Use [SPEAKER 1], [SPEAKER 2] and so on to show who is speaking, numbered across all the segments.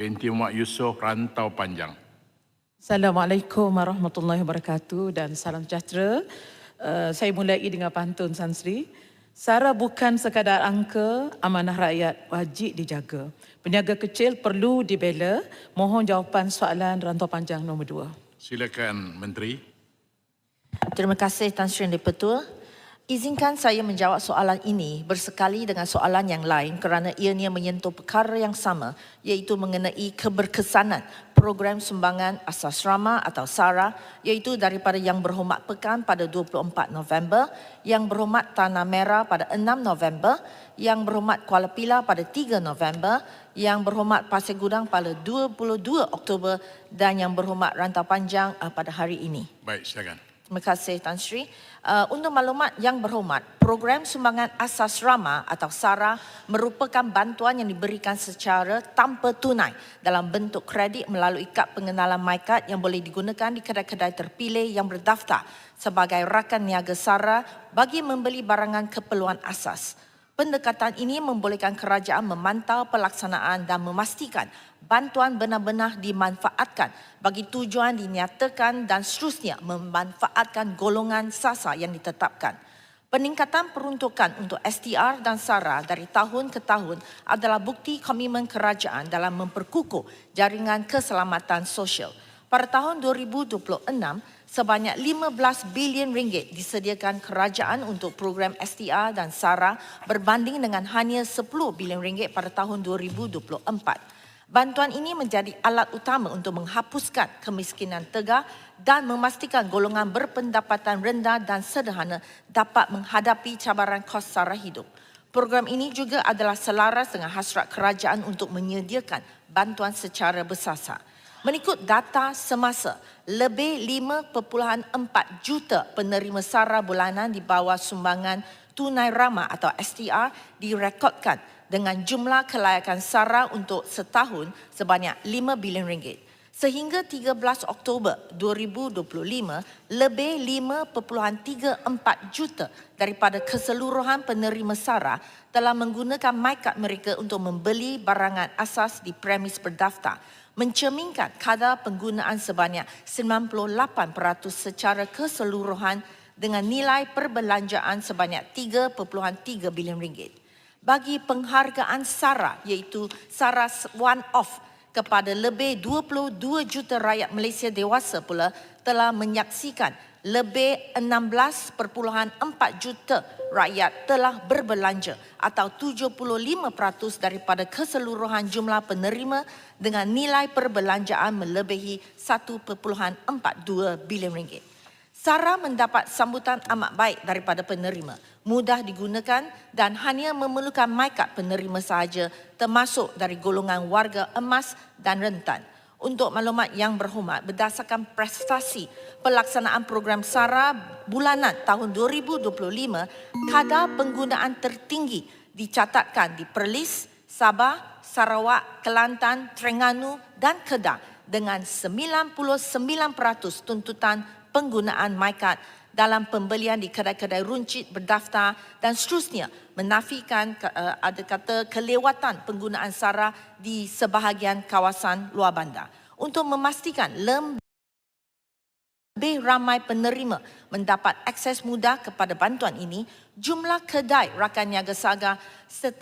[SPEAKER 1] Binti Muhammad Yusof Rantau Panjang.
[SPEAKER 2] Assalamualaikum warahmatullahi wabarakatuh dan salam sejahtera. Uh, saya mulai dengan pantun Sansri. Sara bukan sekadar angka, amanah rakyat wajib dijaga. Peniaga kecil perlu dibela. Mohon jawapan soalan rantau panjang nombor dua.
[SPEAKER 1] Silakan Menteri.
[SPEAKER 3] Terima kasih Tan Sri Yang Dipertua. Izinkan saya menjawab soalan ini bersekali dengan soalan yang lain kerana ianya menyentuh perkara yang sama iaitu mengenai keberkesanan program sumbangan asas rama atau SARA iaitu daripada Yang Berhormat Pekan pada 24 November, Yang Berhormat Tanah Merah pada 6 November, Yang Berhormat Kuala Pilah pada 3 November, Yang Berhormat Pasir Gudang pada 22 Oktober dan Yang Berhormat Rantau Panjang uh, pada hari ini.
[SPEAKER 1] Baik, silakan.
[SPEAKER 3] Terima kasih Tan Sri. Uh, untuk maklumat yang berhormat, program sumbangan asas rama atau SARA merupakan bantuan yang diberikan secara tanpa tunai dalam bentuk kredit melalui kad pengenalan MyCard yang boleh digunakan di kedai-kedai terpilih yang berdaftar sebagai rakan niaga SARA bagi membeli barangan keperluan asas. Pendekatan ini membolehkan kerajaan memantau pelaksanaan dan memastikan bantuan benar-benar dimanfaatkan bagi tujuan dinyatakan dan seterusnya memanfaatkan golongan sasa yang ditetapkan. Peningkatan peruntukan untuk STR dan SARA dari tahun ke tahun adalah bukti komitmen kerajaan dalam memperkukuh jaringan keselamatan sosial. Pada tahun 2026, sebanyak 15 bilion ringgit disediakan kerajaan untuk program STR dan SARA berbanding dengan hanya 10 bilion ringgit pada tahun 2024. Bantuan ini menjadi alat utama untuk menghapuskan kemiskinan tegak dan memastikan golongan berpendapatan rendah dan sederhana dapat menghadapi cabaran kos sara hidup. Program ini juga adalah selaras dengan hasrat kerajaan untuk menyediakan bantuan secara bersasar. Mengikut data semasa, lebih 5.4 juta penerima sara bulanan di bawah sumbangan tunai rama atau STR direkodkan dengan jumlah kelayakan sara untuk setahun sebanyak 5 bilion ringgit. Sehingga 13 Oktober 2025, lebih 5.34 juta daripada keseluruhan penerima SARA telah menggunakan MyCard mereka untuk membeli barangan asas di premis berdaftar mencerminkan kadar penggunaan sebanyak 98% secara keseluruhan dengan nilai perbelanjaan sebanyak 3.3 bilion ringgit. Bagi penghargaan SARA iaitu SARA One Off kepada lebih 22 juta rakyat Malaysia dewasa pula telah menyaksikan lebih 16.4 juta rakyat telah berbelanja atau 75% daripada keseluruhan jumlah penerima dengan nilai perbelanjaan melebihi 1.42 bilion ringgit. SARA mendapat sambutan amat baik daripada penerima, mudah digunakan dan hanya memerlukan MyCard penerima sahaja termasuk dari golongan warga emas dan rentan. Untuk maklumat yang berhormat berdasarkan prestasi pelaksanaan program SARA bulanan tahun 2025, kadar penggunaan tertinggi dicatatkan di Perlis, Sabah, Sarawak, Kelantan, Terengganu dan Kedah dengan 99% tuntutan penggunaan MyCard dalam pembelian di kedai-kedai runcit berdaftar dan seterusnya menafikan uh, ada kata kelewatan penggunaan SARA di sebahagian kawasan luar bandar. Untuk memastikan lebih ramai penerima mendapat akses mudah kepada bantuan ini, jumlah kedai rakan niaga saga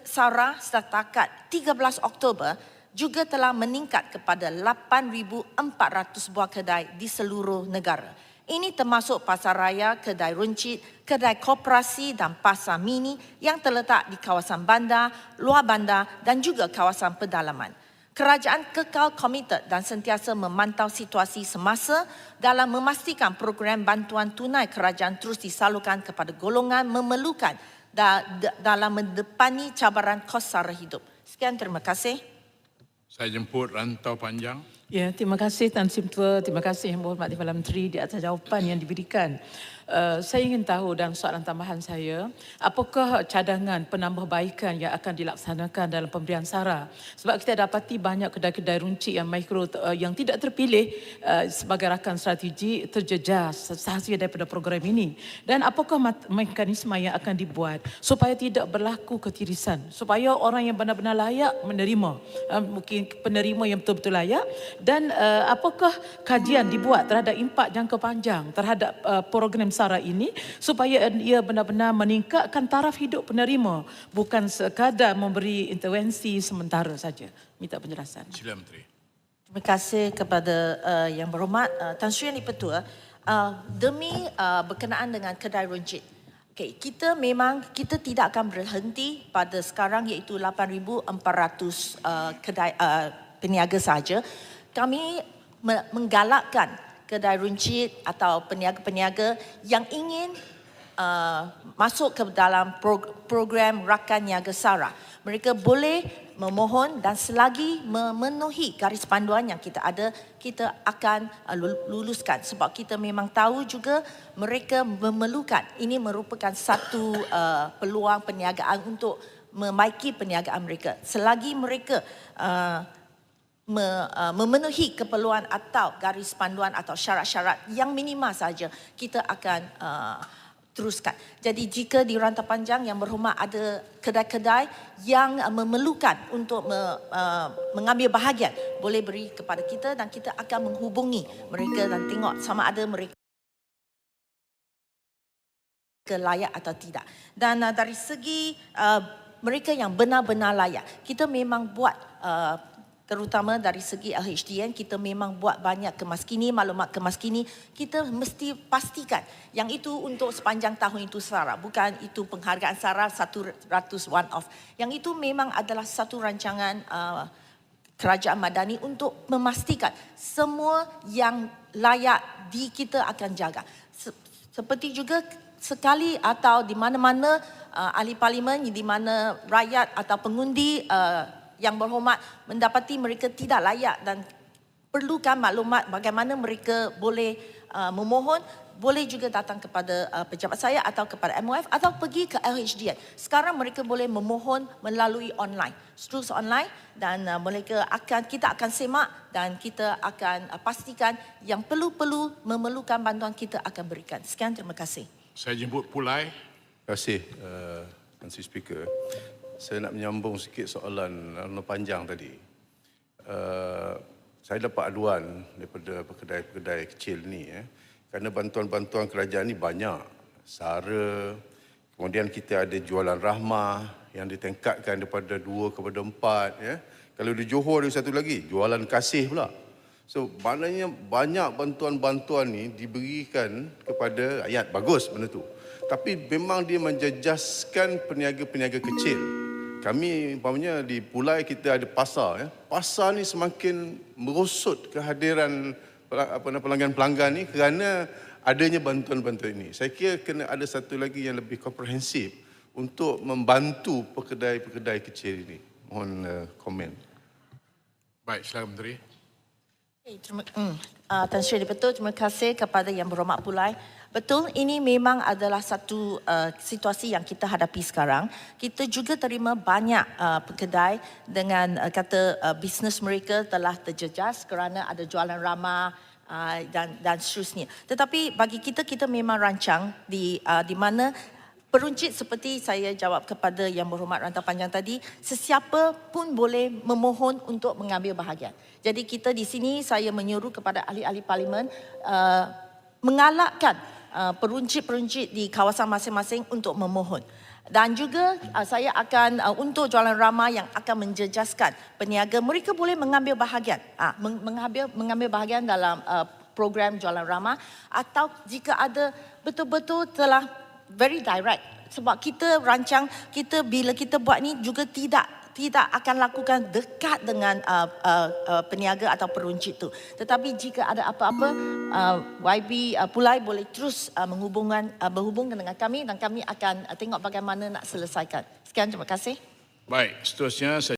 [SPEAKER 3] SARA setakat 13 Oktober juga telah meningkat kepada 8,400 buah kedai di seluruh negara. Ini termasuk pasar raya, kedai runcit, kedai koperasi dan pasar mini yang terletak di kawasan bandar, luar bandar dan juga kawasan pedalaman. Kerajaan kekal komited dan sentiasa memantau situasi semasa dalam memastikan program bantuan tunai kerajaan terus disalurkan kepada golongan memerlukan dalam mendepani cabaran kos sara hidup. Sekian terima kasih.
[SPEAKER 1] Saya jemput Rantau Panjang.
[SPEAKER 2] Ya, terima kasih Tan Sim Tua, terima kasih Yang Berhormat Timbalan Menteri di atas jawapan yang diberikan. Uh, saya ingin tahu dan soalan tambahan saya, apakah cadangan penambahbaikan yang akan dilaksanakan dalam pemberian SARA? Sebab kita dapati banyak kedai-kedai runcit yang mikro uh, yang tidak terpilih uh, sebagai rakan strategi terjejas sahaja daripada program ini. Dan apakah mekanisme yang akan dibuat supaya tidak berlaku ketirisan, supaya orang yang benar-benar layak menerima, uh, mungkin penerima yang betul-betul layak dan uh, apakah kajian dibuat terhadap impak jangka panjang terhadap uh, program SARA ini supaya ia benar-benar meningkatkan taraf hidup penerima bukan sekadar memberi intervensi sementara saja. Minta penjelasan.
[SPEAKER 1] Sila Menteri.
[SPEAKER 3] Terima kasih kepada uh, yang berhormat uh, Tan Sri Yang Dipertua. Uh, demi uh, berkenaan dengan kedai runcit. Okay, kita memang kita tidak akan berhenti pada sekarang iaitu 8,400 uh, kedai uh, peniaga saja. Kami me- menggalakkan kedai runcit atau peniaga-peniaga yang ingin uh, masuk ke dalam prog- program Rakan Niaga Sara. Mereka boleh memohon dan selagi memenuhi garis panduan yang kita ada, kita akan uh, lul- luluskan. Sebab kita memang tahu juga mereka memerlukan. Ini merupakan satu uh, peluang perniagaan untuk memaiki perniagaan mereka. Selagi mereka uh, me, uh, memenuhi keperluan atau garis panduan atau syarat-syarat yang minima saja kita akan uh, teruskan. Jadi jika di rantau panjang yang berhormat ada kedai-kedai yang uh, memerlukan untuk me, uh, mengambil bahagian boleh beri kepada kita dan kita akan menghubungi mereka dan tengok sama ada mereka layak atau tidak. Dan uh, dari segi uh, mereka yang benar-benar layak, kita memang buat uh, terutama dari segi LHDN kita memang buat banyak kemaskini maklumat kemaskini kita mesti pastikan yang itu untuk sepanjang tahun itu SARA bukan itu penghargaan SARA 100 one off. Yang itu memang adalah satu rancangan uh, kerajaan madani untuk memastikan semua yang layak di kita akan jaga. Se- seperti juga sekali atau di mana-mana uh, ahli parlimen di mana rakyat atau pengundi uh, yang berhormat mendapati mereka tidak layak dan perlukan maklumat bagaimana mereka boleh uh, memohon boleh juga datang kepada uh, pejabat saya atau kepada MOF atau pergi ke LHDN. Sekarang mereka boleh memohon melalui online, terus online dan uh, mereka akan kita akan semak dan kita akan uh, pastikan yang perlu-perlu memerlukan bantuan kita akan berikan. Sekian terima kasih.
[SPEAKER 1] Saya jemput Pulai.
[SPEAKER 4] Terima kasih, uh, Tuan Sri Speaker. Saya nak menyambung sikit soalan Arno Panjang tadi. Uh, saya dapat aduan daripada kedai-kedai kecil ni. Eh. Kerana bantuan-bantuan kerajaan ni banyak. SARA, kemudian kita ada jualan rahmah yang ditingkatkan daripada dua kepada empat. Ya. Kalau di Johor ada satu lagi, jualan kasih pula. So maknanya banyak bantuan-bantuan ni diberikan kepada rakyat. Bagus benda tu. Tapi memang dia menjejaskan peniaga-peniaga kecil. Kami umpamanya di Pulai kita ada pasar ya. Pasar ni semakin merosot kehadiran apa nama pelanggan-pelanggan ni kerana adanya bantuan-bantuan ini. Saya kira kena ada satu lagi yang lebih komprehensif untuk membantu pekedai-pekedai kecil ini. Mohon uh, komen.
[SPEAKER 1] Baik, silakan Menteri.
[SPEAKER 3] Terima, mm, uh, Tan Sri betul terima kasih kepada yang berhormat Pulai. Betul ini memang adalah satu uh, situasi yang kita hadapi sekarang. Kita juga terima banyak uh, pekedai dengan uh, kata uh, bisnes mereka telah terjejas kerana ada jualan ramah uh, dan dan seterusnya. Tetapi bagi kita kita memang rancang di uh, di mana Peruncit seperti saya jawab kepada yang berhormat rantau panjang tadi, sesiapa pun boleh memohon untuk mengambil bahagian. Jadi kita di sini saya menyuruh kepada ahli-ahli parlimen uh, mengalakkan uh, peruncit-peruncit di kawasan masing-masing untuk memohon. Dan juga uh, saya akan uh, untuk jualan ramah yang akan menjejaskan peniaga mereka boleh mengambil bahagian uh, meng- mengambil mengambil bahagian dalam uh, program jualan ramah atau jika ada betul-betul telah very direct. Sebab kita rancang kita bila kita buat ni juga tidak tidak akan lakukan dekat dengan uh, uh, uh, peniaga atau peruncit tu. Tetapi jika ada apa-apa uh, YB uh, Pulai boleh terus uh, menghubungkan uh, berhubung dengan kami dan kami akan uh, tengok bagaimana nak selesaikan. Sekian terima kasih.
[SPEAKER 1] Baik, seterusnya saya